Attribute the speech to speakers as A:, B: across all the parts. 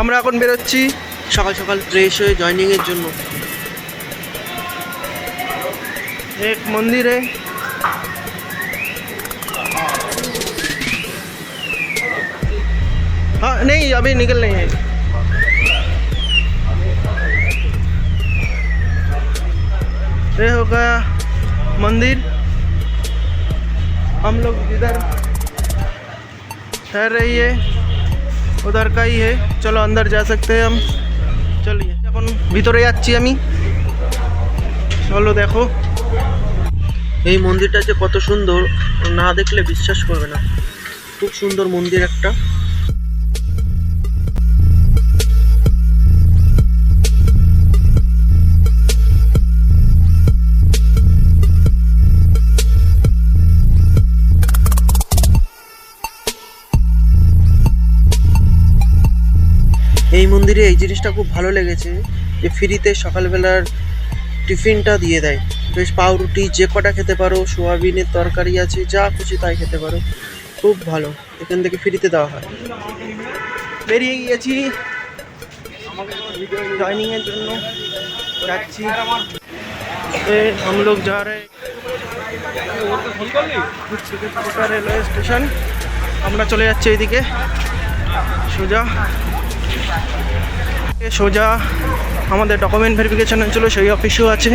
A: আমরা এখন বেরোচ্ছি সকাল সকাল ফ্রেশ হয়ে জয়নিংয়ের জন্য এক মন্দিরে हाँ नहीं अभी निकल नहीं है ये हो गया मंदिर हम लोग इधर ठहर रही है उधर का ही है चलो अंदर जा सकते हैं हम চলিয়ে এখন ভিতরে যাচ্ছি আমি চলো দেখো এই মন্দিরটা যে কত সুন্দর না দেখলে বিশ্বাস করবে না খুব সুন্দর মন্দির একটা এই মন্দিরে এই জিনিসটা খুব ভালো লেগেছে যে ফ্রিতে সকালবেলার টিফিনটা দিয়ে দেয় বেশ পাউরুটি যে কটা খেতে পারো সোয়াবিনের তরকারি আছে যা খুশি তাই খেতে পারো খুব ভালো এখান থেকে ফ্রিতে দেওয়া হয় বেরিয়ে গিয়েছি জয়নিং এর জন্য যাচ্ছি এ हम लोग जा रहे রেলওয়ে স্টেশন আমরা চলে যাচ্ছি এইদিকে সোজা এ সোজা আমাদের ডকুমেন্ট ভেরিফিকেশন হয়েছিল, সেই অফিসও আছে।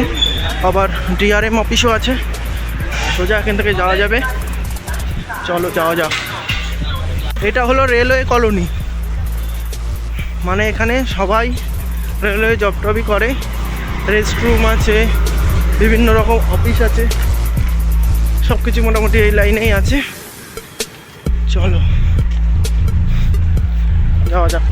A: আবার ডিআরএম অফিসও আছে। সোজা এখান থেকে যাওয়া যাবে। চলো যাওয়া যাক। এটা হলো রেলওয়ে কলোনি মানে এখানে সবাই রেলওয়ে জব টবই করে। রেস্ট রুম আছে, বিভিন্ন রকম অফিস আছে। সব কিছু মোটামুটি এই লাইনেই আছে। চলো। যাওয়া যাক।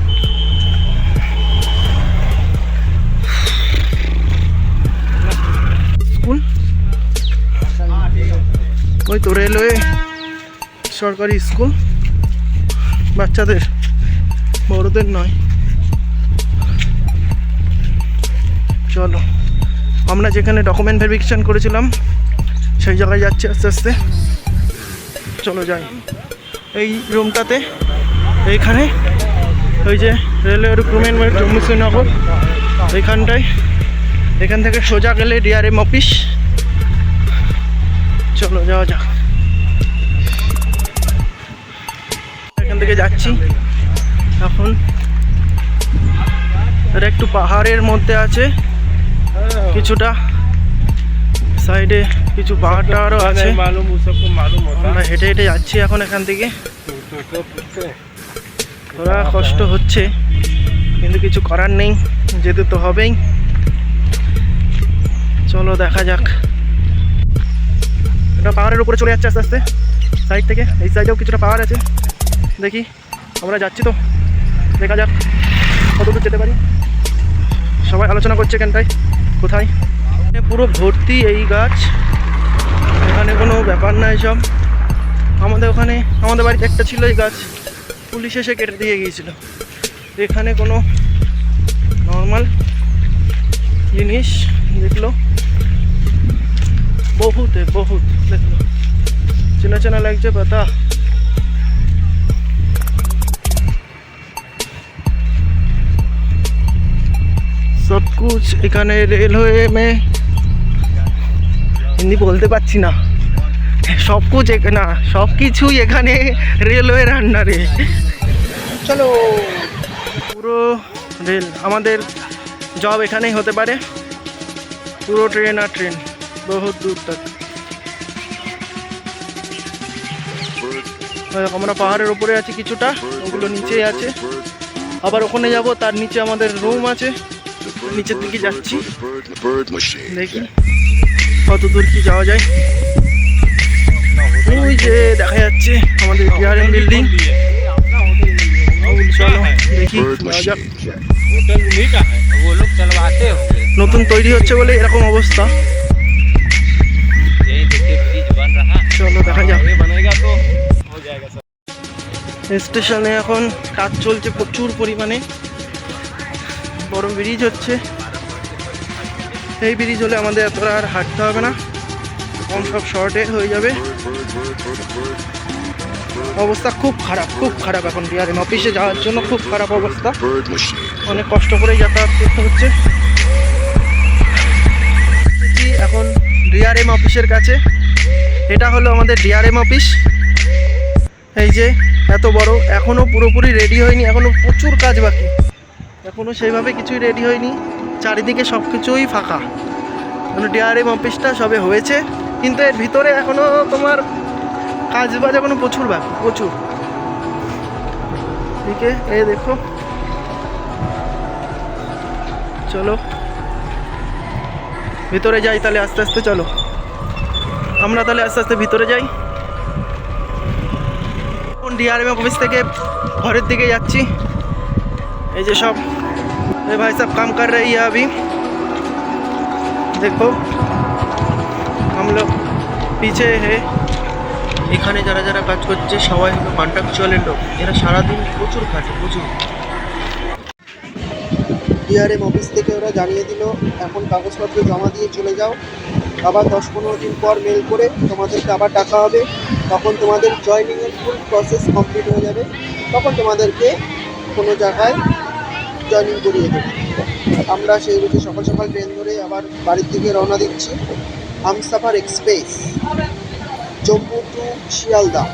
A: ওই তো রেলওয়ে, সরকারি স্কুল। বাচ্চাদের, বড়দের নয়। চলো, আমরা যেখানে ডকুমেন্ট ভেরিফিকেশন করেছিলাম, সেই জায়গায় যাচ্ছি আস্তে আস্তে। চলো যাই। এই রুমটাতে এইখানে, ওই যে রেলওয়ে রিক্রুটমেন্ট জম্মু শ্রীনগর, এইখানটায়। এখান থেকে সোজা গেলে ডিআরএম অফিস চলো, যাওয়া যাক। এখান থেকে যাচ্ছি। এখন এটা একটু পাহাড়ের মধ্যে আছে। কিছুটা সাইডে কিছু পাহাড় টাহাড়ও আছে। আমরা হেঁটে হেঁটে যাচ্ছি এখন এখান থেকে। ওরা কষ্ট হচ্ছে, কিন্তু কিছু করার নেই, যেতে তো হবেই। চলো, দেখা যাক। এটা পাহাড়ের উপরে চলে যাচ্ছে আস্তে আস্তে। সাইড থেকে, এই সাইডেও কিছুটা পাহাড় আছে। দেখি, আমরা যাচ্ছি তো। দেখা যাক কতদূর যেতে পারি। সবাই আলোচনা করছে এখানটায়, কোথায়? পুরো ভর্তি এই গাছ। এখানে কোনো ব্যাপার না সব আমাদের ওখানে, আমাদের বাড়িতে একটা ছিল এই গাছ। পুলিশ এসে কেটে দিয়ে গিয়েছিল। এখানে কোনো নর্মাল জিনিস, দেখল। বহুত বহুত। চেনা চেনা লাগছে পাতা। সব কুছ এখানে রেলওয়ে মে। হিন্দি বলতে পারছি না। সব কুছ না, সব কিছুই এখানে রেলওয়ে রান্নারে চলো। পুরো রেল, আমাদের জব এখানেই হতে পারে। পুরো ট্রেন আর ট্রেন বহুত দূর তক আমরা পাহাড়ের উপরে আছি কিছুটা ওগুলো নিচেই আছে আবার ওখানে যাব তার নিচে আমাদের রুম আছে নিচের দিকে যাচ্ছি
B: bird machine.
A: দেখি কত দূর কি যাওয়া যায় ওই যে দেখা যাচ্ছে আমাদের বিহারের বিল্ডিং চলো দেখি
B: Bird
A: যাওয়া যাক
B: machine.
C: होटल उन्हीं का है वो लोग चलवाते होंगे
A: নতুন তৈরি হচ্ছে বলে এরকম অবস্থা স্টেশনে এখন কাজ চলছে প্রচুর পরিমাণে। বড় ব্রিজ হচ্ছে। এই ব্রিজ হলে আমাদের এতটা আর হাঁটতে হবে না। কম সব শর্টে হয়ে যাবে.
D: অবস্থা খুব খারাপ খুব খারাপ এখন ডিআরএম অফিসে যাওয়ার জন্য খুব খারাপ অবস্থা। অনেক কষ্ট করে যাতায়াত করতে হচ্ছে। এখন ডিআরএম অফিসের কাছে। এটা হলো আমাদের ডিআরএম অফিস এই যে এত বড় এখনও পুরোপুরি রেডি হয়নি এখনও প্রচুর কাজ বাকি। এখনও সেইভাবে কিছুই রেডি হয়নি, চারিদিকে সব কিছুই ফাঁকা। মানে ডিআরএম অফিসটা সবে হয়েছে, কিন্তু এর ভিতরে এখনও তোমার কাজ বাজ এখনও প্রচুর বাকি, প্রচুর। এদিকে, এ দেখো। চলো। ভিতরে যাই তাহলে, আস্তে আস্তে চলো। আমরা তাহলে আস্তে আস্তে ভিতরে যাই। ডিআরএম অফিস থেকে ঘরের দিকে যাচ্ছি এই যে সব ये भाई साहब काम कर रही है अभी देखो हम लोग पीछे है এখানে যারা যারা কাজ করছে সবাই হলো কন্ট্রাকচুয়ালের লোক এরা সারাদিন প্রচুর খাটে প্রচুর ডিআরএম অফিস থেকে ওরা জানিয়ে দিল এখন কাগজপত্র জমা দিয়ে চলে যাও আবার দশ পনেরো দিন পর মেল করে তোমাদেরকে আবার ডাকা হবে তখন তোমাদের জয়নিংয়ের ফুল প্রসেস কমপ্লিট হয়ে যাবে, তখন তোমাদেরকে কোনো জায়গায় জয়নিং করিয়ে দেবে। আমরা সেই রুটে সকাল সকাল ট্রেন ধরে আবার বাড়ির দিকে রওনা দিচ্ছি। Humsafar express Jammu to Sealdah.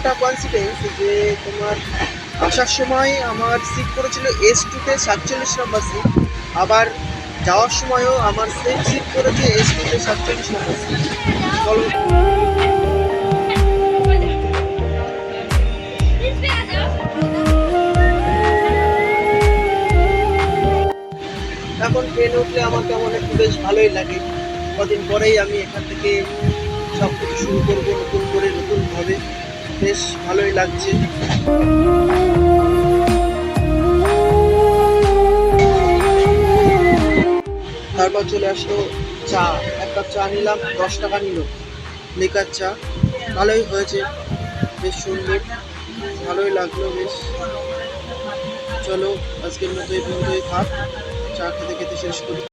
D: এতটা কনফিডেন্স যে তোমার আসার সময় আমার সিট পড়েছিল এস টুতে সাতচল্লিশ নম্বর সিট আবার যাওয়ার সময়ও আমার সেম সিট পড়েছে এস টুতে সাতচল্লিশ নম্বর সিট চলো এখন ট্রেনে উঠলে আমার কেমন একটু বেশ ভালোই লাগে। কদিন পরেই আমি এখান থেকে সব কিছু শুরু করব নতুন করে, নতুনভাবে। বেশ ভালোই লাগছে। তারপর চলে আসলো চা। এক কাপ চা নিলাম, দশ টাকা নিল। লিকার চা। ভালোই হয়েছে, বেশ সুন্দর। ভালোই লাগল, বেশ। চলো, আজকের মতো এই পর্যন্তই থাক। চা খেতে খেতে শেষ করি।